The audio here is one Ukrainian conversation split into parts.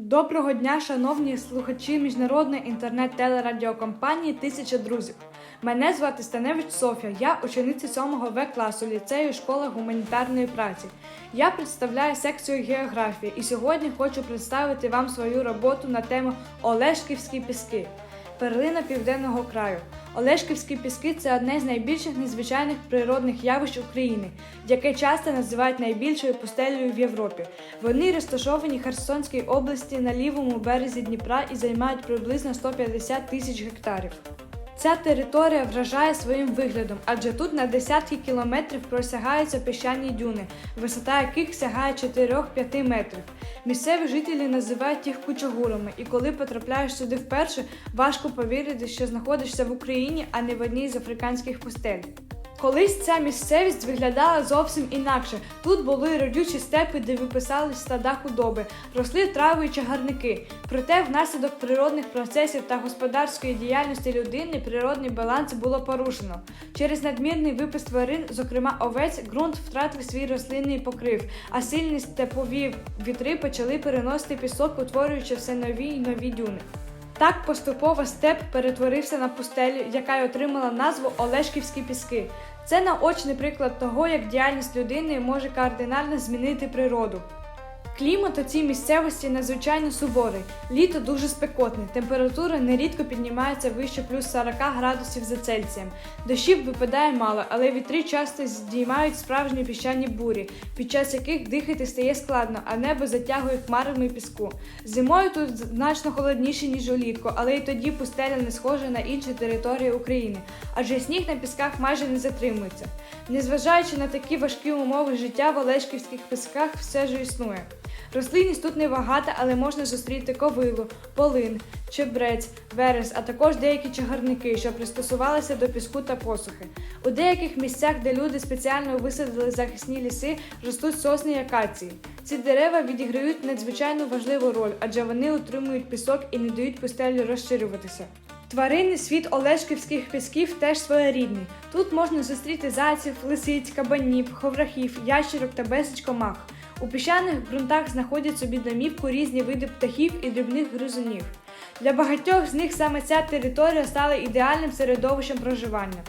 Доброго дня, шановні слухачі міжнародної інтернет-телерадіокомпанії Тисяча друзів. Мене звати Станевич Софія, я учениця 7 В класу ліцею школи гуманітарної праці. Я представляю секцію географії і сьогодні хочу представити вам свою роботу на тему Олешківські піски. Перлина південного краю. Олешківські піски це одне з найбільших незвичайних природних явищ України, яке часто називають найбільшою пустелею в Європі. Вони розташовані в Херсонській області на лівому березі Дніпра і займають приблизно 150 тисяч гектарів. Ця територія вражає своїм виглядом, адже тут на десятки кілометрів просягаються піщані дюни, висота яких сягає 4-5 метрів. Місцеві жителі називають їх кучагурами, і коли потрапляєш сюди вперше, важко повірити, що знаходишся в Україні, а не в одній з африканських пустель. Колись ця місцевість виглядала зовсім інакше. Тут були родючі степи, де виписались стада худоби, росли трави і чагарники. Проте, внаслідок природних процесів та господарської діяльності людини природний баланс було порушено. Через надмірний випис тварин, зокрема овець, ґрунт втратив свій рослинний покрив, а сильні степові вітри почали переносити пісок, утворюючи все нові й нові дюни. Так поступово степ перетворився на пустелю, яка й отримала назву Олешківські піски. Це наочний приклад того, як діяльність людини може кардинально змінити природу. Клімат у цій місцевості надзвичайно суворий. Літо дуже спекотне, температура нерідко піднімається вище плюс 40 градусів за Цельсієм. Дощів випадає мало, але вітри часто здіймають справжні піщані бурі, під час яких дихати стає складно, а небо затягує хмарами піску. Зимою тут значно холодніше, ніж улітку, але й тоді пустеля не схожа на інші території України, адже сніг на пісках майже не затримується. Незважаючи на такі важкі умови життя в Олешківських пісках все ж існує. Рослинність тут небагата, але можна зустріти ковилу, полин, чебрець, верес, а також деякі чагарники, що пристосувалися до піску та посухи. У деяких місцях, де люди спеціально висадили захисні ліси, ростуть сосни і акації. Ці дерева відіграють надзвичайно важливу роль, адже вони утримують пісок і не дають пустелі розширюватися. Тваринний світ Олешківських пісків теж своєрідний. Тут можна зустріти зайців, лисиць, кабанів, ховрахів, ящерок та безліч комах. У піщаних ґрунтах знаходять собі домівку різні види птахів і дрібних гризунів. Для багатьох з них саме ця територія стала ідеальним середовищем проживання.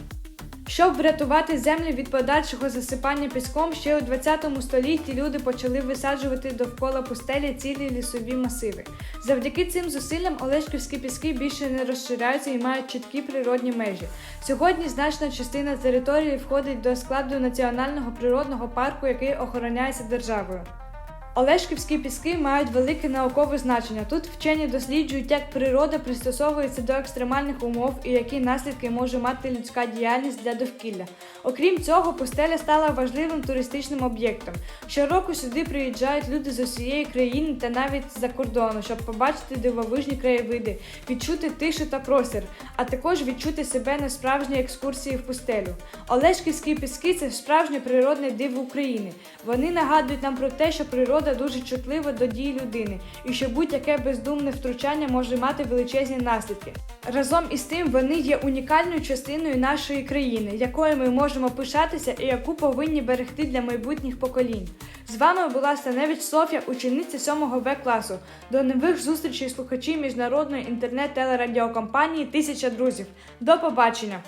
Щоб врятувати землю від подальшого засипання піском, ще у 20 столітті люди почали висаджувати довкола пустелі цілі лісові масиви. Завдяки цим зусиллям Олешківські піски більше не розширяються і мають чіткі природні межі. Сьогодні значна частина території входить до складу національного природного парку, який охороняється державою. Олешківські піски мають велике наукове значення. Тут вчені досліджують, як природа пристосовується до екстремальних умов і які наслідки може мати людська діяльність для довкілля. Окрім цього, пустеля стала важливим туристичним об'єктом. Щороку сюди приїжджають люди з усієї країни та навіть з-за кордону, щоб побачити дивовижні краєвиди, відчути тишу та простір, а також відчути себе на справжній екскурсії в пустелю. Олешківські піски це справжнє природне диво України. Вони нагадують нам про те, що природа дуже чутлива до дій людини, і що будь-яке бездумне втручання може мати величезні наслідки. Разом із тим вони є унікальною частиною нашої країни, якою ми можемо пишатися і яку повинні берегти для майбутніх поколінь. З вами була Станевич Софія, учениця 7 В класу. До нових зустрічей слухачі міжнародної інтернет-телерадіокомпанії Тисяча друзів. До побачення!